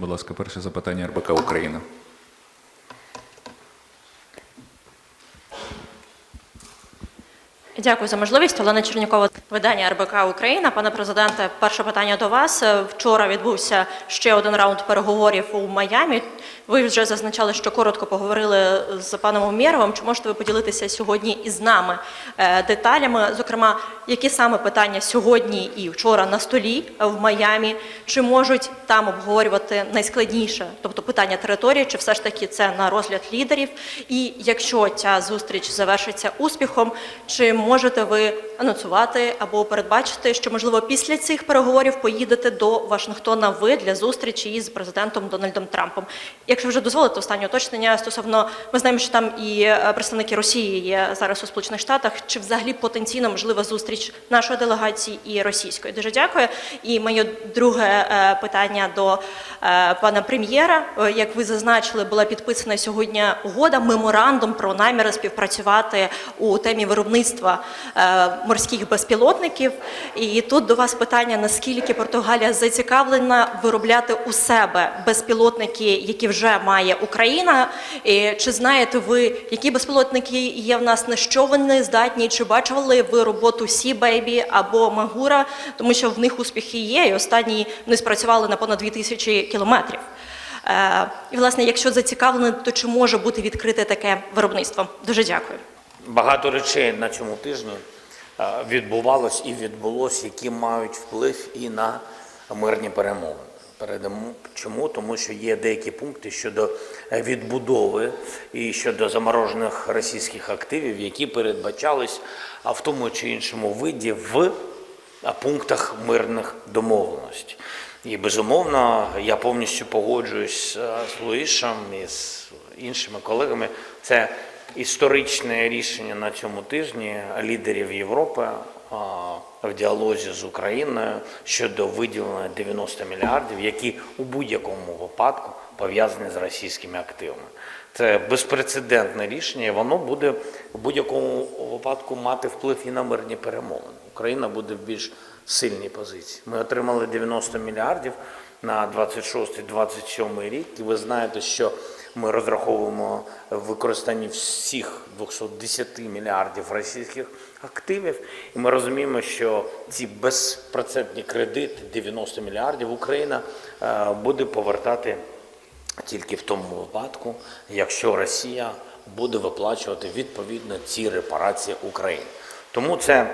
Будь ласка, перше запитання РБК Україна. Дякую за можливість. Олена Чернякова, видання РБК Україна. Пане президенте, перше питання до вас. Е, Вчора відбувся ще один раунд переговорів у Майамі. Ви вже зазначали, що коротко поговорили з паном Умєровим. Чи можете ви поділитися сьогодні із нами е, деталями? Зокрема, які саме питання сьогодні і вчора на столі в Майамі? Чи можуть там обговорювати найскладніше, тобто питання території, чи все ж таки це на розгляд лідерів? І якщо ця зустріч завершиться успіхом, чи можете ви анонсувати або передбачити, що можливо після цих переговорів поїдете до Вашингтона ви для зустрічі із президентом Дональдом Трампом? Якщо вже дозволите останнє уточнення стосовно, ми знаємо, що там і е, представники Росії є зараз у Сполучених Штатах. Чи взагалі потенційно можлива зустріч нашої делегації і російської? Дуже дякую. І моє друге е, питання до е, пана прем'єра. Як ви зазначили, була підписана сьогодні угода, меморандум про наміри співпрацювати у темі виробництва морських безпілотників. І тут до вас питання: наскільки Португалія зацікавлена виробляти у себе безпілотники, які вже має Україна? І чи знаєте ви, які безпілотники є в нас, на що вони здатні? Чи бачили ви роботу Сі Бейбі або Магура? Тому що в них успіхи є, і останні вони спрацювали на понад 2000 кілометрів. Е, І, власне, якщо зацікавлені, то чи може бути відкрите таке виробництво? Дуже дякую. Багато речей на цьому тижні відбувалось і відбулось, які мають вплив і на мирні перемовини. Передамо чому? Тому що є деякі пункти щодо е, відбудови і щодо заморожених російських активів, які передбачались в тому чи іншому виді в пунктах мирних домовленостей. І безумовно, я повністю погоджуюсь е, з Луїшем і з іншими колегами. Це історичне рішення на цьому тижні лідерів Європи в діалозі з Україною щодо виділення 90 мільярдів, які у будь-якому випадку пов'язані з російськими активами. Це безпрецедентне рішення, і воно буде в будь-якому випадку мати вплив і на мирні перемовини. Україна буде в більш сильній позиції. Ми отримали 90 мільярдів на 26-27 рік, і ви знаєте, що ми розраховуємо використання всіх 210 мільярдів російських активів, і ми розуміємо, що ці безпроцентні кредити 90 мільярдів Україна е, буде повертати тільки в тому випадку, якщо Росія буде виплачувати відповідно ці репарації Україні. Тому це е,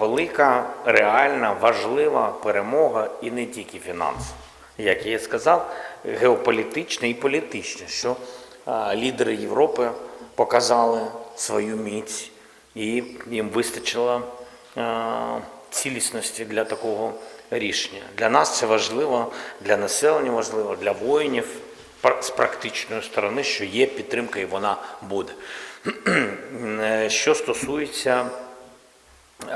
велика, реальна, важлива перемога і не тільки фінансова. Як я сказав, геополітична і політична, що лідери Європи показали свою міць, і їм вистачило цілісності для такого рішення. Для нас це важливо, для населення важливо, для воїнів з практичної сторони, що є підтримка і вона буде. Що стосується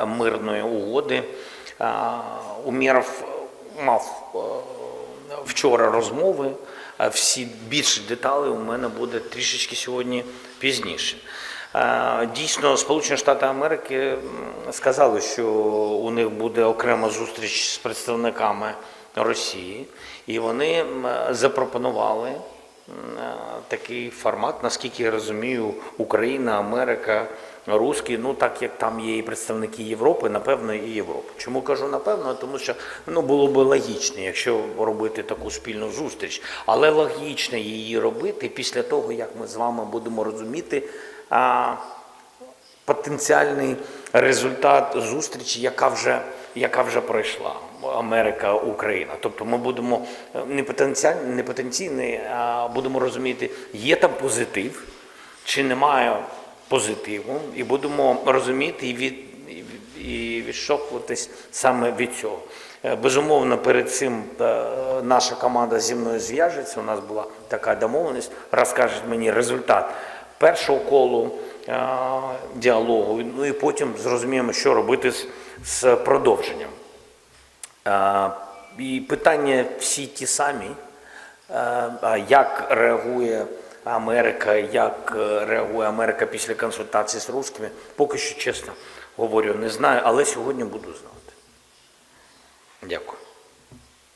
мирної угоди, Умєров мав вчора розмови. Всі більші деталі у мене буде трішечки сьогодні пізніше. Дійсно, Сполучені Штати Америки сказали, що у них буде окрема зустріч з представниками Росії, і вони запропонували такий формат, наскільки я розумію, Україна, Америка, Руські, ну так як там є і представники Європи, напевно, і Європи. Чому кажу напевно? Тому що ну було б логічно, якщо робити таку спільну зустріч, але логічно її робити після того, як ми з вами будемо розуміти. А, потенціальний результат зустрічі, яка вже, яка вже пройшла Америка, Україна. Тобто ми будемо е, не потенціальний, не потенційний, а будемо розуміти, є там позитив чи немає позитиву, і будемо розуміти і від. і від- саме від цього. Е, Безумовно, перед цим е, наша команда зі мною зв'яжеться. У нас була така домовленість, розкажуть мені результат першого колу діалогу. Ну і потім зрозуміємо, що робити з, з продовженням. І питання всі ті самі. Як реагує Америка, як е, реагує Америка після консультації з русскими, поки що чесно говорю, не знаю, але сьогодні буду знати.